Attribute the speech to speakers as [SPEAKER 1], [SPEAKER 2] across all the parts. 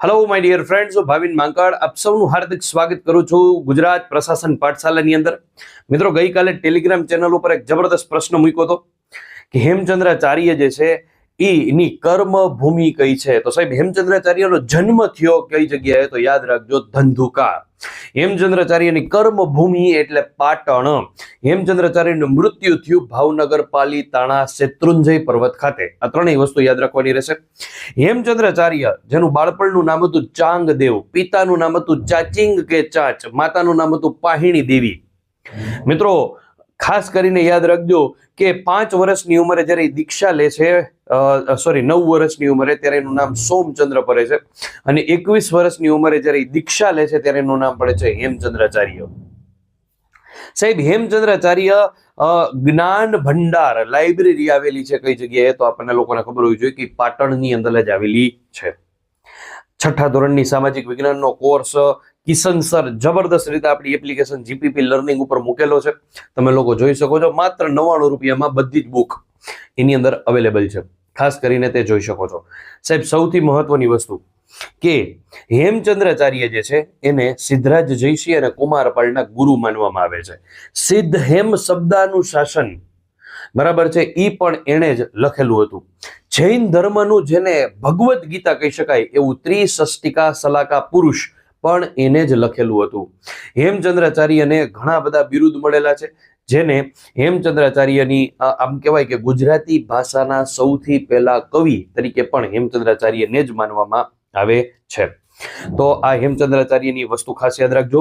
[SPEAKER 1] Hello my dear friends Bhavin Mankad આપ સૌનું હાર્દિક સ્વાગત કરું છું ગુજરાત પ્રશાસન પાઠશાલાની અંદર. મિત્રો, ગઈકાલે ટેલિગ્રામ ચેનલ ઉપર એક જબરદસ્ત પ્રશ્ન મૂક્યો હતો કે હેમચંદ્રાચાર્ય જે છે, એની કર્મ ભૂમિ કઈ છે? તો સાહેબ, હેમચંદ્રાચાર્યનો જન્મ થયો કઈ જગ્યાએ? તો યાદ રાખજો, ધંધુકા. હેમચંદ્રાચાર્યની કર્મ ભૂમિ એટલે પાટણ. હેમચંદ્રાચાર્યનું મૃત્યુ થયું ભાવનગર પાલી તાણા શેત્રુંજય પર્વત ખાતે. આ ત્રણેય વસ્તુ યાદ રાખવાની રહેશે. હેમચંદ્રાચાર્ય, જેનું બાળપણનું નામ હતું ચાંગદેવ, પિતાનું નામ હતું ચાચિંગ કે ચાચ, માતાનું નામ હતું પાહિણી દેવી. મિત્રો ખાસ કરીને યાદ રાખજો કે પાંચ વર્ષની ઉંમરે જ્યારે દીક્ષા લે છે સોરી નવ વર્ષની ઉંમરે ત્યારે એનું નામ સોમચંદ્ર પડે છે અને એકવીસ વર્ષની ઉંમરે જ્યારે દીક્ષા લે છે ત્યારે એનું નામ પડે છે હેમચંદ્રાચાર્ય. સાહેબ, હેમચંદ્રાચાર્ય જ્ઞાન ભંડાર, લાઇબ્રેરી આવેલી છે કઈ જગ્યાએ? તો આપણને લોકોને ખબર હોવી જોઈએ કે પાટણની અંદર જ આવેલી છે. છઠ્ઠા ધોરણની સામાજિક વિજ્ઞાનનો કોર્સ કિશન સર જબરદસ્ત રીતે આપણી એપ્લિકેશન જીપીપી લર્નિંગ ઉપર મૂકેલો છે. તમે લોકો જોઈ શકો છો, માત્ર નવ્વાણું રૂપિયામાં બધી જ બુક એની અંદર અવેલેબલ છે. ખાસ કરીને તે જોઈ શકો છો. સાહેબ, સૌથી મહત્વની વસ્તુ કે હેમચંદ્રાચાર્ય જે છે, એને સિદ્ધરાજ જયસિંહ અને કુમારપાળના ગુરુ માનવામાં આવે છે. સિદ્ધ હેમ શબ્દાનું શાસન બરાબર છે એ પણ એણે જ લખેલું હતું. જૈન ધર્મનું જેને ભગવદ્ ગીતા કહી શકાય એવું ત્રિષષ્ટિકા સલાકા પુરુષ પણ એને જ લખેલું હતું. હેમચંદ્રાચાર્યને ઘણા બધા બિરુદ મળેલા છે, જેને હેમચંદ્રાચાર્યની આમ કહેવાય કે ગુજરાતી ભાષાના સૌથી પહેલા કવિ તરીકે પણ હેમચંદ્રાચાર્યને જ માનવામાં આવે છે. તો આ હેમચંદ્રાચાર્યની વસ્તુ ખાસ યાદ રાખજો.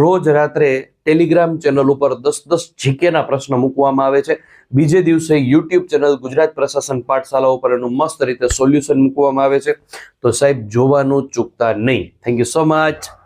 [SPEAKER 1] રોજ રાત્રે ટેલિગ્રામ ચેનલ ઉપર દસ દસ જીકેના પ્રશ્ન મૂકવામાં આવે છે. બીજે દિવસે યુટ્યુબ ચેનલ ગુજરાત પ્રશાસન પાઠશાલા ઉપર એનું મસ્ત રીતે સોલ્યુશન મૂકવામાં આવે છે. તો સાહેબ, જોવાનું ચૂકતા નહીં. Thank you so much